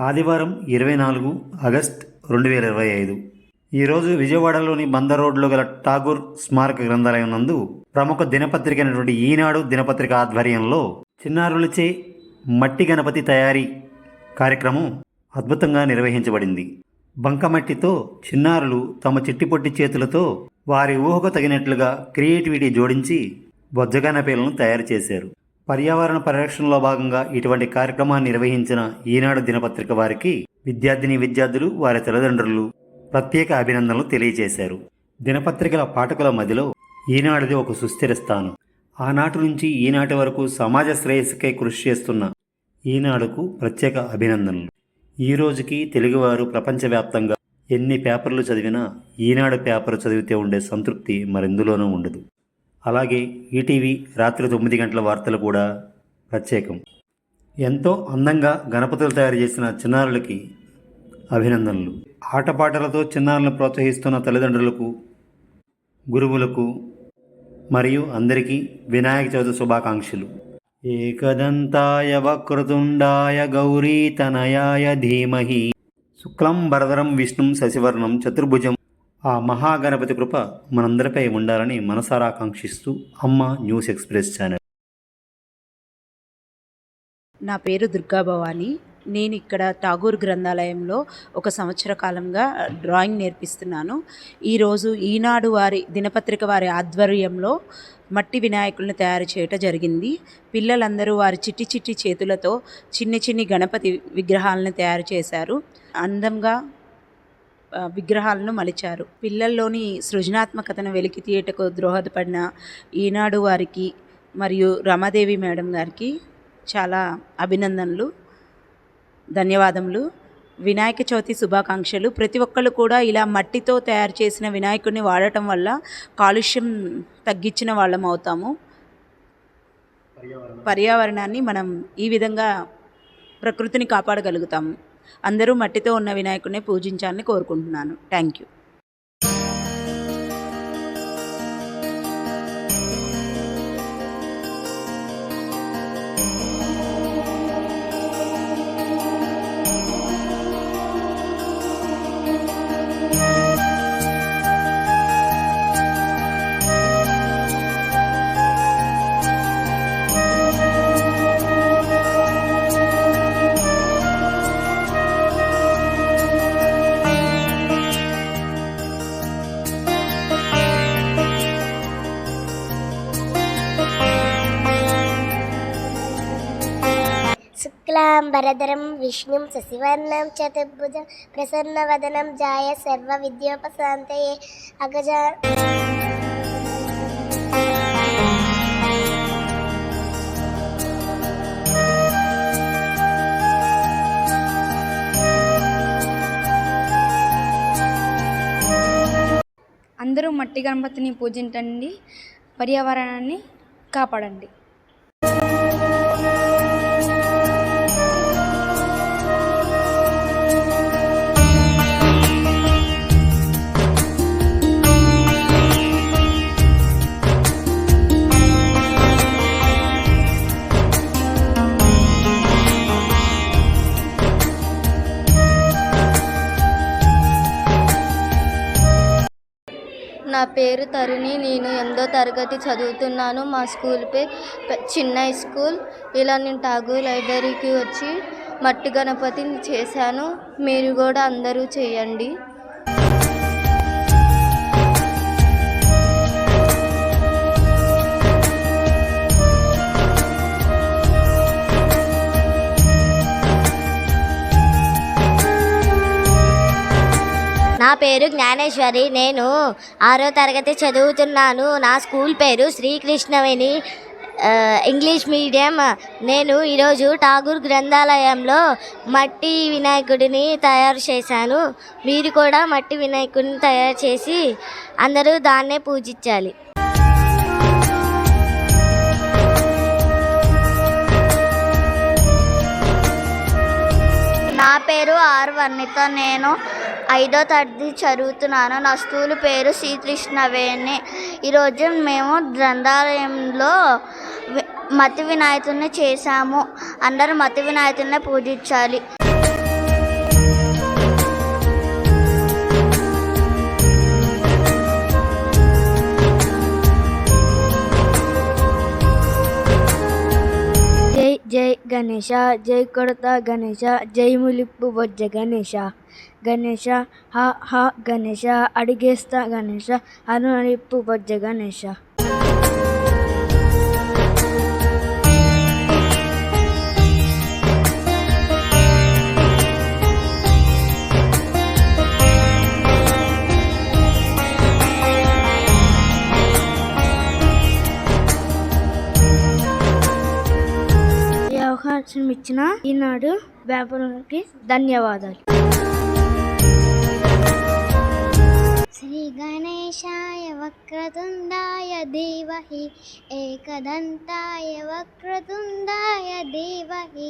ఆదివారం ఇరవై నాలుగు ఆగస్ట్ రెండు వేల ఇరవై ఐదు. ఈరోజు విజయవాడలోని బందర్ రోడ్లో గల ఠాగూర్ స్మారక గ్రంథాలయం నందు ప్రముఖ దినపత్రిక అయినటువంటి ఈనాడు దినపత్రిక ఆధ్వర్యంలో చిన్నారులచే మట్టి గణపతి తయారీ కార్యక్రమం అద్భుతంగా నిర్వహించబడింది. బంకమట్టితో చిన్నారులు తమ చిట్టిపొట్టి చేతులతో వారి ఊహకు తగినట్లుగా క్రియేటివిటీ జోడించి బొజ్జగనపేలను తయారు చేశారు. పర్యావరణ పరిరక్షణలో భాగంగా ఇటువంటి కార్యక్రమాన్ని నిర్వహించిన ఈనాడు దినపత్రిక వారికి విద్యార్థిని విద్యార్థులు వారి తల్లిదండ్రులు ప్రత్యేక అభినందనలు తెలియజేశారు. దినపత్రికల పాఠకుల మధ్యలో ఈనాడుది ఒక సుస్థిర స్థానం. ఆనాటి నుంచి ఈనాటి వరకు సమాజ శ్రేయస్సుకై కృషి చేస్తున్న ఈనాడుకు ప్రత్యేక అభినందనలు. ఈ రోజుకి తెలుగువారు ప్రపంచవ్యాప్తంగా ఎన్ని పేపర్లు చదివినా ఈనాడు పేపర్ చదివితే ఉండే సంతృప్తి మరెందులోనూ ఉండదు. అలాగే ఈటీవీ రాత్రి తొమ్మిది గంటల వార్తలు కూడా ప్రత్యేకం. ఎంతో అందంగా గణపతులు తయారు చేసిన చిన్నారులకి అభినందనలు. ఆటపాటలతో చిన్నారులను ప్రోత్సహిస్తున్న తల్లిదండ్రులకు గురువులకు మరియు అందరికీ వినాయక చవితి శుభాకాంక్షలు. ఏకదంతాయ వక్రతుండాయ గౌరీతనయాయ ధీమహి. శుక్లం భరధరం విష్ణుం శశివర్ణం చతుర్భుజం ఆ మహాగణపతి కృప మనందరిపై ఉండాలని మనసారా కాంక్షిస్తూ అమ్మ న్యూస్ ఎక్స్ప్రెస్ ఛానల్. నా పేరు దుర్గా భవాని. నేను ఇక్కడ ఠాగూర్ గ్రంథాలయంలో ఒక సంవత్సర కాలంగా డ్రాయింగ్ నేర్పిస్తున్నాను. ఈరోజు ఈనాడు వారి దినపత్రిక వారి ఆధ్వర్యంలో మట్టి వినాయకులను తయారు చేయటం జరిగింది. పిల్లలందరూ వారి చిట్టి చిట్టి చేతులతో చిన్ని చిన్ని గణపతి విగ్రహాలను తయారు చేశారు. అందంగా విగ్రహాలను మలిచారు. పిల్లల్లోని సృజనాత్మకతను వెలికి తీయటకు దోహదపడిన ఈనాడు వారికి మరియు రమాదేవి మేడం గారికి చాలా అభినందనలు ధన్యవాదములు. వినాయక చవితి శుభాకాంక్షలు. ప్రతి ఒక్కళ్ళు కూడా ఇలా మట్టితో తయారు చేసిన వినాయకుడిని వాడటం వల్ల కాలుష్యం తగ్గించిన వాళ్ళం అవుతాము. పర్యావరణాన్ని మనం ఈ విధంగా ప్రకృతిని కాపాడగలుగుతాము. అందరూ మట్టితో ఉన్న వినాయకుడిని పూజించాలని కోరుకుంటున్నాను. థ్యాంక్ యూ శుక్లాంబరధరం విష్ణుం శశివర్ణం చతుర్భుజం ప్రసన్నవదనం జాయ సర్వ విద్యోపశాంతయే అగజా. అందరూ మట్టి గణపతిని పూజించండి పర్యావరణాన్ని కాపాడండి. నా పేరు తరుణి. నేను ఎనిమిదో తరగతి చదువుతున్నాను. మా స్కూల్ పేరు పె- చిన్న స్కూల్. ఇలా నేను ఠాగూర్ లైబ్రరీకి వచ్చి మట్టి గణపతిని చేశాను. మీరు కూడా అందరూ చేయండి. పేరు జ్ఞానేశ్వరి. నేను ఆరో తరగతి చదువుతున్నాను. నా స్కూల్ పేరు శ్రీకృష్ణవేణి ఇంగ్లీష్ మీడియం. నేను ఈరోజు ఠాగూర్ గ్రంథాలయంలో మట్టి వినాయకుడిని తయారు చేశాను. మీరు కూడా మట్టి వినాయకుడిని తయారు చేసి అందరూ దాన్నే పూజించాలి. నా పేరు ఆర్ వర్ణిత. నేను ఐదో తరగతి చదువుతున్నాను. నా స్కూల్ పేరు శ్రీకృష్ణవేణి. ఈరోజు మేము గ్రంథాలయంలో మతి వినాయకుడిని చేశాము. అందరూ మతి వినాయకుడిని పూజించాలి. జై గణేష జై కొడత గణేష జై ములిప్పు బొజ్జ గణేష గణేష హ హ గణేష అడిగేస్తా గణేష అను అనిప్పు బొజ్జ గణేష అవకాశం ఇచ్చిన ఈనాడు వ్యాపారానికి ధన్యవాదాలు. శ్రీ గణేశాయ వక్రతుండాయ ధీమహి ఏకదంతాయ వక్రతుండాయ ధీమహి